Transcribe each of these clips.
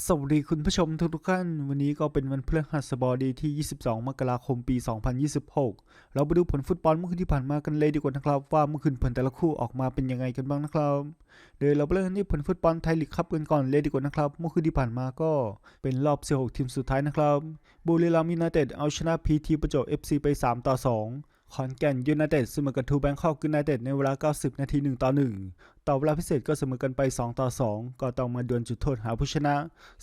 สวัสดีคุณผู้ชมทุกท่าน วันนี้ก็เป็นวันพฤหัสบดีที่ 22 มกราคมปี 2026 เราไปดูผลฟุตบอลเมื่อคืนที่ผ่านมากันเลยดีกว่านะครับ ว่าเมื่อคืนผลแต่ละคู่ออกมาเป็นยังไงกันบ้างนะครับเดี๋ยวเราไปเริ่มที่ผลฟุตบอลไทยลีกคัพกันก่อนเลยดีกว่านะครับ เมื่อคืนที่ผ่านมาก็เป็นรอบ 16 ทีมสุดท้ายนะครับบุรีรัมย์ยูไนเต็ดเอาชนะพีทีประจวบ FC ไป 3 ต่อ 2 ขอนแก่นยูไนเต็ดเสมอกับทูแบงคอกยูไนเต็ดในเวลา 90 นาที 1 ต่อ 1 ต่อเวลาพิเศษก็เสมอกันไป 2 ต่อ 2 ก็ต้องมาดวลจุดโทษหาผู้ชนะ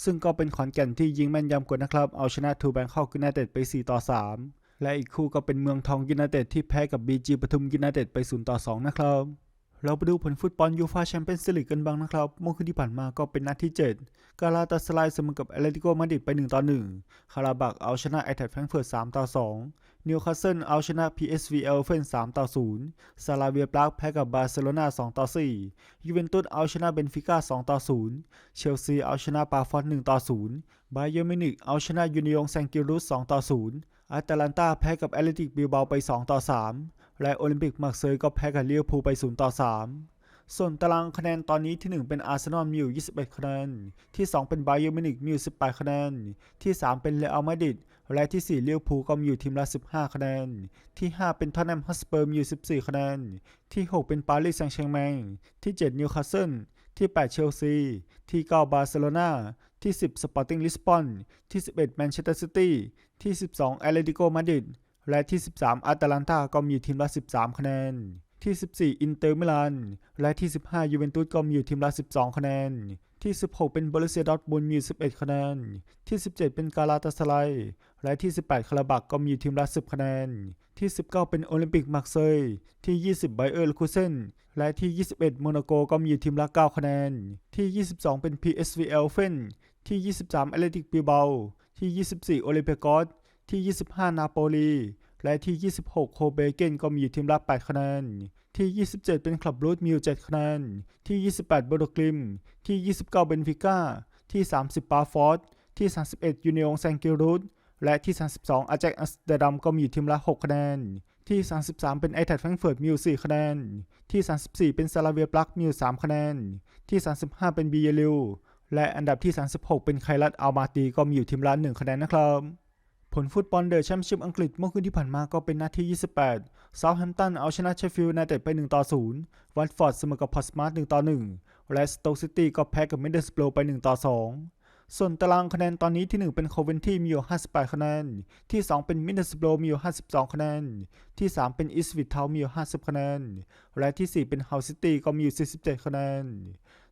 ซึ่งก็เป็นขอนแก่นที่ยิงแม่นยำกว่านะครับ เอาชนะทูแบงคอกยูไนเต็ดไป 4 ต่อ 3 และอีกคู่ก็เป็นเมืองทองยูไนเต็ดที่แพ้กับบีจีปทุมยูไนเต็ดไป 0 ต่อ 2 นะครับ เราไปดูผลฟุตบอลยูฟาแชมเปี้ยนส์ลีกกันบ้างนะครับ เมื่อคืนที่ผ่านมาก็เป็นนัดที่ 7 กาลาตาสไลเสมอกับแอตเลติโกมาดริดไป 1 ต่อ 1 คาราบักเอาชนะไอแทดแฟรงเฟิร์ต3ต่อ 2 นิวคาสเซิลเอาชนะ PSV เอลเฟน3ต่อ 0 ซาลาเวียปรากแพ้กับบาร์เซโลนา2ต่อ 4 ยูเวนตุสเอาชนะเบนฟิก้า2ต่อ 0 เชลซีเอาชนะปาฟอน1ต่อ 0 บาเยอร์มินิกเอาชนะยูนิยงแซงกิรุส2ต่อ 0 อาตาลันตาแพ้กับแอตเลติกบิลเบาไป2ต่อ 3 และโอลิมปิกมาร์เซย์ก็แพ้กับเลิเวพูไป 0 ต่อ 3 ส่วนตารางคะแนนตอนนี้ที่ 1 เป็นอาร์เซนอลมีอยู่ 21 คะแนน ที่ 2 เป็นไบเยอร์มินิกมีอยู่ 18 คะแนน ที่ 3 เป็นเรอัลมาดริดและที่4ลิเวพูก็มีอยู่ทีมละ 15 คะแนน ที่ 5 เป็นทอตแนมฮอตสเปอร์มีอยู่ 14 คะแนน ที่ 6 เป็นปารีสแซงต์แชร์แมงที่ 7 นิวคาสเซิลที่ 8 เชลซี ที่ 9 บาร์เซโลนาที่ 10 สปอร์ติ้งลิสบอน ที่ 11 แมนเชสเตอร์ซิตี้ ที่ 12 แอตเลติโกมาดริด และที่ 13อาตาลันตาก็มีทีมละ 13 คะแนน ที่ 14 อินเตอร์มิลาน และที่ 15 ยูเวนตุสก็มีอยู่ทีมละ 12 คะแนน ที่ 16 เป็นบรูเซียดอร์ทมุนมีอยู่ 11 คะแนน ที่ 17 เป็นกาลาตาสไลและที่ 18 คาราบักก็มีอยู่ทีมละ 10 คะแนน ที่ 19 เป็นโอลิมปิกมาร์เซย์ที่ 20 ไบเออร์ลคูเซน และที่ 21 โมนาโกก็มีอยู่ทีมละ 9 คะแนน ที่ 22 เป็น PSV เอลเฟนที่ 23 แอตเลติกบิลเบาที่ 24 โอลิมเปียกอส ที่ 25 นาโปลี และที่ 26 โคเบเกนก็มีอยู่ทีมละ 8 คะแนน ที่ 27 เป็นคลับรูทมีอยู่7คะแนน ที่ 28 โบโดกลิม ที่ 29 เบนฟิก้า ที่ 30 ปาฟอร์ดที่ 31 ยูเนองแซงกิรูดและที่ 32 อาแจ็คอัสเตอร์ดัมก็มีอยู่ทีมละ 6 คะแนน ที่ 33 เป็นไอแทดแฟรงเฟิร์ตมีอยู่4คะแนน ที่ 34 เป็นซาลาเวียปลักมีอยู่3คะแนน ที่ 35 เป็นบีเยลิวและอันดับที่ 36 เป็นไคลัตอัลมาตีก็มีอยู่ทีมละ 1 คะแนนนะครับ ผลฟุตบอลเดอะแชมเปี้ยนชิพอังกฤษเมื่อคืนที่ผ่านมาก็เป็นนัดที่ 28 เซาท์แฮมป์ตันเอาชนะเชฟฟิลด์ยูไนเต็ดไป 1 ต่อ 0 วัตฟอร์ดเสมอกับพอสมาร์ท1ต่อ 1 และสโต๊กซิตี้ก็แพ้กับมิดเดิลสโปรไป 1 ต่อ 2 ส่วนตารางคะแนนตอนนี้ที่ 1 เป็นโคเวนที่มีอยู่ 58 คะแนน ที่ 2 เป็นมิดเดิลสโปรมีอยู่ 52 คะแนน ที่ 3 เป็นอิสวิทเทามีอยู่ 50 คะแนน และที่ 4 เป็นเฮาซิตี้ก็มีอยู่ 47 คะแนน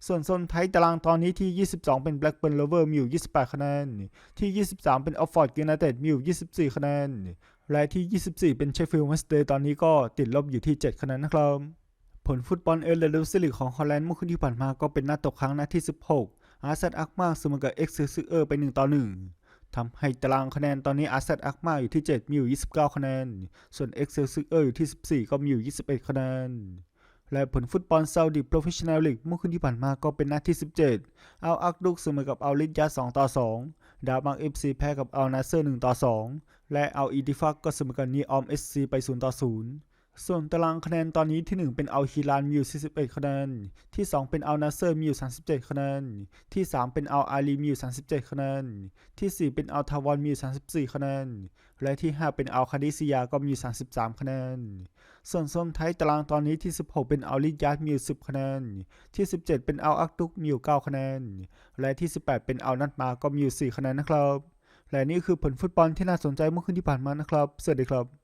ส่วนโซนไทยตารางตอนนี้ที่ 22 เป็นแบล็กเบิร์นโลเวอร์มีอยู่ 28 คะแนน ที่ 23 เป็นออฟฟอร์ดยูไนเต็ดมีอยู่ 24 คะแนน และที่ 24 เป็นเชฟฟิลด์เวสเตย์ตอนนี้ก็ติดลบอยู่ที่ 7 คะแนนนะครับ ผลฟุตบอลเอลเดลูซิลิกของฮอลแลนด์เมื่อคืนที่ผ่านมาก็เป็นนัดตกครั้งนัดที่ 16 อาร์เซนอักมาเสมอกับเอ็กซ์ซิเออร์ไป 1 ต่อ 1ทำให้ตารางคะแนนตอนนี้อาร์เซนอักมาอยู่ที่ 7 มีอยู่ 29 คะแนน ส่วนเอ็กซ์ซิเออร์อยู่ที่ 14 ก็มีอยู่ 21 คะแนน และผลฟุตบอลซาอุดิโปรเฟชชั่นแนลลีกเมื่อคืนที่ผ่านมาก็เป็นนัดที่ 17 เอาอักดุกเสมอกับเอาลิดยา2 ต่อ 2 ดาบังเอฟซีแพ้กับเอานาเซอร์1 ต่อ 2 และเอาอีดิฟักก็เสมอกับนีออมเอสซีไป 0 ต่อ 0 ส่วนตารางคะแนนตอนนี้ที่ 1 เป็นเอาฮิลานมีอยู่ 41 คะแนน ที่ 2 เป็นเอานาเซอร์มีอยู่ 37 คะแนน ที่ 3 เป็นเอาอาลีมีอยู่ 37 คะแนน ที่ 4 เป็นเอาทาวอนมีอยู่ 34 คะแนน และที่ 5 เป็นเอาคาดิซิยาก็มีอยู่ 33 คะแนน ส่วนโซนไทยตารางตอนนี้ที่ 16 เป็นอาลิยาดมีอยู่ 10 คะแนน ที่ 17 เป็นเอาอักตุกมีอยู่ 9 คะแนน และที่ 18 เป็นเอานัดมาก็มีอยู่ 4 คะแนนนะครับ และนี่คือผลฟุตบอลที่น่าสนใจเมื่อคืนที่ผ่านมานะครับ สวัสดีครับ